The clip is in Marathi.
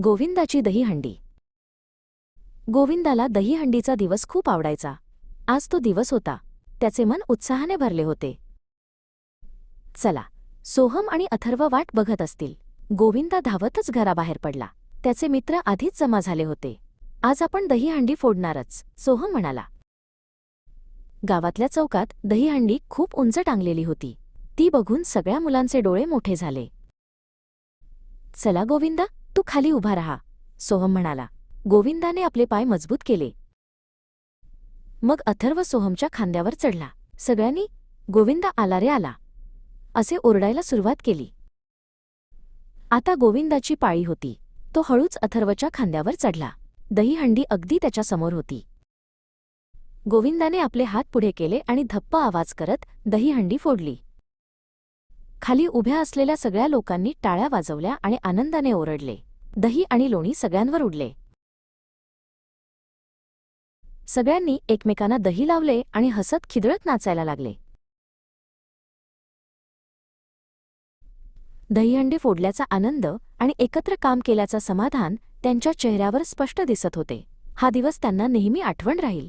गोविंदाची दहीहंडी. गोविंदाला दहीहंडीचा दिवस खूप आवडायचा. आज तो दिवस होता. त्याचे मन उत्साहाने भरले होते. चला सोहम आणि अथर्व वाट बघत असतील. गोविंदा धावतच घराबाहेर पडला. त्याचे मित्र आधीच जमा झाले होते. आज आपण दहीहंडी फोडणारच सोहम म्हणाला. गावातल्या चौकात दहीहंडी खूप उंच टांगलेली होती. ती बघून सगळ्या मुलांचे डोळे मोठे झाले. चला गोविंदा तू खाली उभा राहा सोहम म्हणाला. गोविंदाने आपले पाय मजबूत केले. मग अथर्व सोहमच्या खांद्यावर चढला. सगळ्यांनी गोविंदा आला रे आला. असे ओरडायला सुरुवात केली. आता गोविंदाची पाळी होती. तो हळूच अथर्वच्या खांद्यावर चढला. दहीहंडी अगदी त्याच्यासमोर होती. गोविंदाने आपले हात पुढे केले आणि धप्प आवाज करत दहीहंडी फोडली. खाली उभ्या असलेल्या सगळ्या लोकांनी टाळ्या वाजवल्या आणि आनंदाने ओरडले. दही आणि लोणी सगळ्यांवर उडले. सगळ्यांनी एकमेकांना दही लावले आणि हसत खिदळत नाचायला लागले. दहीहंडी फोडल्याचा आनंद आणि एकत्र काम केल्याचा समाधान त्यांच्या चेहऱ्यावर स्पष्ट दिसत होते. हा दिवस त्यांना नेहमी आठवण राहील.